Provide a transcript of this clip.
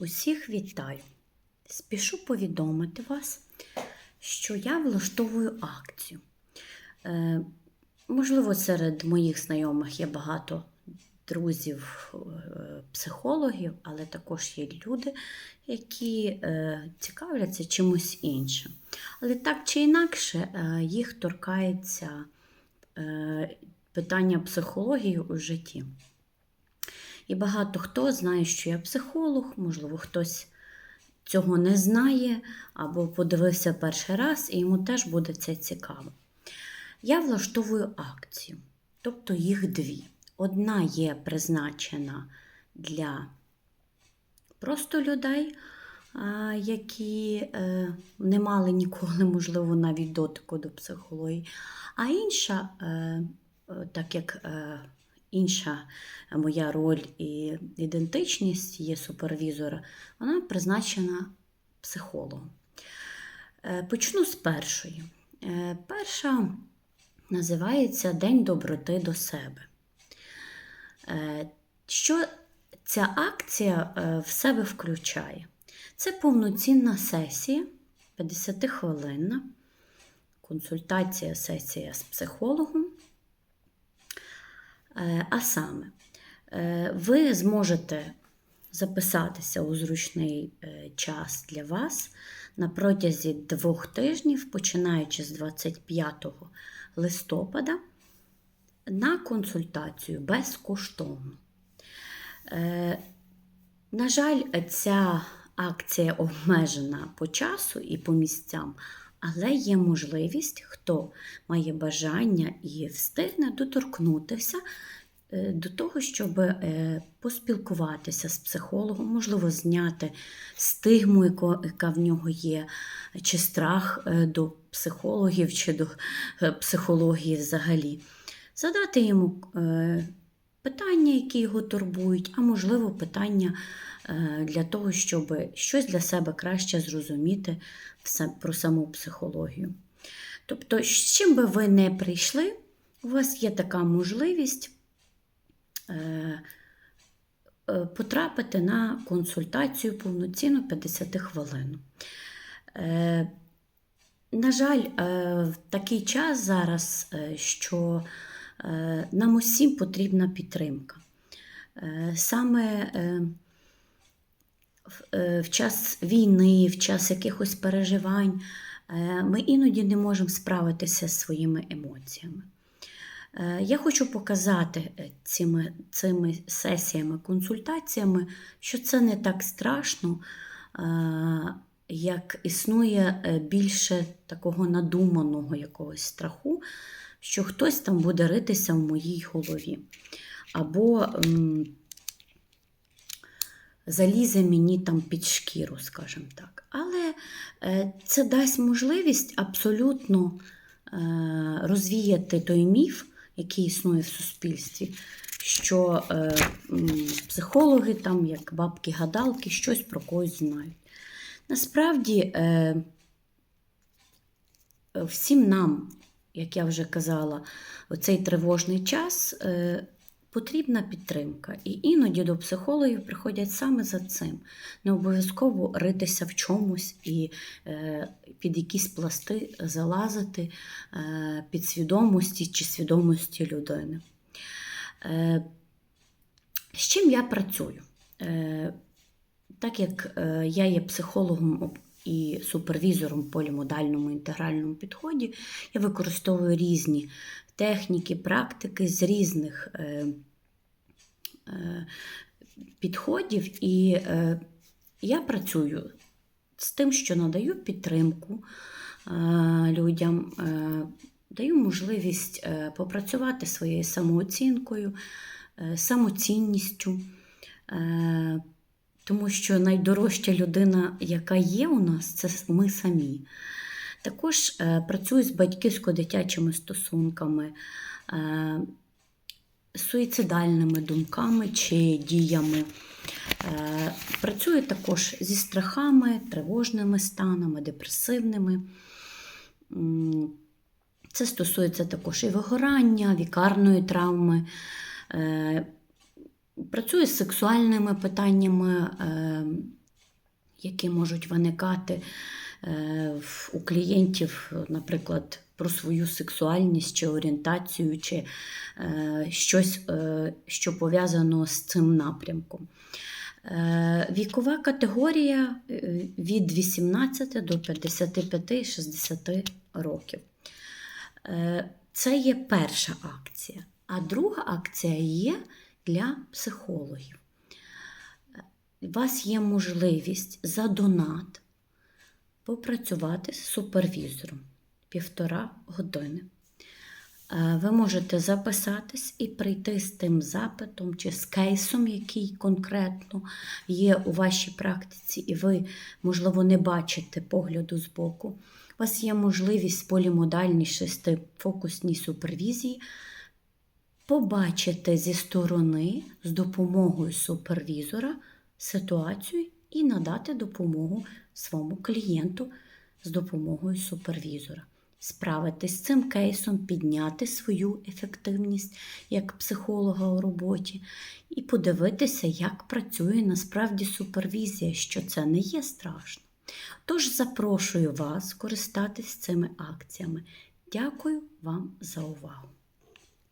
Усіх вітаю! Спішу повідомити вас, що я влаштовую акцію. Е, можливо, серед моїх знайомих є багато друзів, е, психологів, але також є люди, які е, цікавляться чимось іншим. Але так чи інакше, е, їх торкається е, питання психології у житті. І багато хто знає, що я психолог, можливо, хтось цього не знає або подивився перший раз, і йому теж буде це цікаво. Я влаштовую акцію, тобто їх дві. Одна є призначена для просто людей, які е, не мали ніколи, можливо, навіть дотику до психології, а інша, е, е, так як інша моя роль і ідентичність є супервізора, вона призначена психологом. Е, Почну з першої. Е, Перша називається День доброти до себе. Е, Що ця акція в себе включає? Це повноцінна сесія, 50 хвилинна, консультація, сесія з психологом. Е, А саме, е, ви зможете записатися у зручний е, час для вас на протязі двох тижнів, починаючи з 25 листопада, на консультацію безкоштовно. На жаль, ця акція обмежена по часу і по місцям, але є можливість, хто має бажання і встигне доторкнутися е, до того, щоб е, поспілкуватися з психологом, можливо, зняти стигму, яка в нього є, чи страх е, до психологів, чи до психології взагалі. Задати йому питання, які його турбують, а можливо, питання е, для того, щоб щось для себе краще зрозуміти про саму психологію. Тобто, з чим би ви не прийшли, у вас є така можливість е, е, потрапити на консультацію повноцінну 50 хвилин. На жаль, в такий час зараз, що нам усім потрібна підтримка. Е, Саме е, в- е, час війни, в час якихось переживань, е, ми іноді не можемо справитися зі своїми емоціями. Е, Я хочу показати е, цими, цими сесіями, консультаціями, що це не так страшно, е, як існує е, більше такого надуманого якогось страху, що хтось там буде ритися в моїй голові. Або м, залізе мені там під шкіру, скажімо так. Але е, це дасть можливість абсолютно е, розвіяти той міф, який існує в суспільстві, що е, психологи, там, як бабки-гадалки, щось про когось знають. Насправді, е, всім нам, як я вже казала, у цей тривожний час е, потрібна підтримка. І іноді до психологів приходять саме за цим. Не обов'язково ритися в чомусь і е, під якісь пласти залазити е, під свідомості чи свідомості людини. З чим я працюю? Так як я є психологом і супервізором в полімодальному інтегральному підході, я використовую різні техніки, практики з різних е, е, підходів, і е, я працюю з тим, що надаю підтримку людям, даю можливість попрацювати своєю самооцінкою, самоцінністю. Тому що найдорожча людина, яка є у нас, це ми самі. Також е, працюю з батьківсько-дитячими стосунками, е, суїцидальними думками чи діями. Е, працюю також зі страхами, тривожними станами, депресивними. Це стосується також і вигорання, вікарної травми. Працюю з сексуальними питаннями, е, які можуть виникати е, у клієнтів, наприклад, про свою сексуальність чи орієнтацію, чи е, щось, е, що пов'язано з цим напрямком. Вікова категорія від 18 до 55-60 років. Це є перша акція. А друга акція є для психологів. У вас є можливість за донат попрацювати з супервізором півтора години. Е, Ви можете записатись і прийти з тим запитом чи з кейсом, який конкретно є у вашій практиці, і ви, можливо, не бачите погляду збоку. У вас є можливість полімодальній шестифокусній супервізії побачити зі сторони з допомогою супервізора ситуацію і надати допомогу своєму клієнту з допомогою супервізора. Справитись з цим кейсом, підняти свою ефективність як психолога у роботі і подивитися, як працює насправді супервізія, що це не є страшно. Тож запрошую вас скористатись цими акціями. Дякую вам за увагу!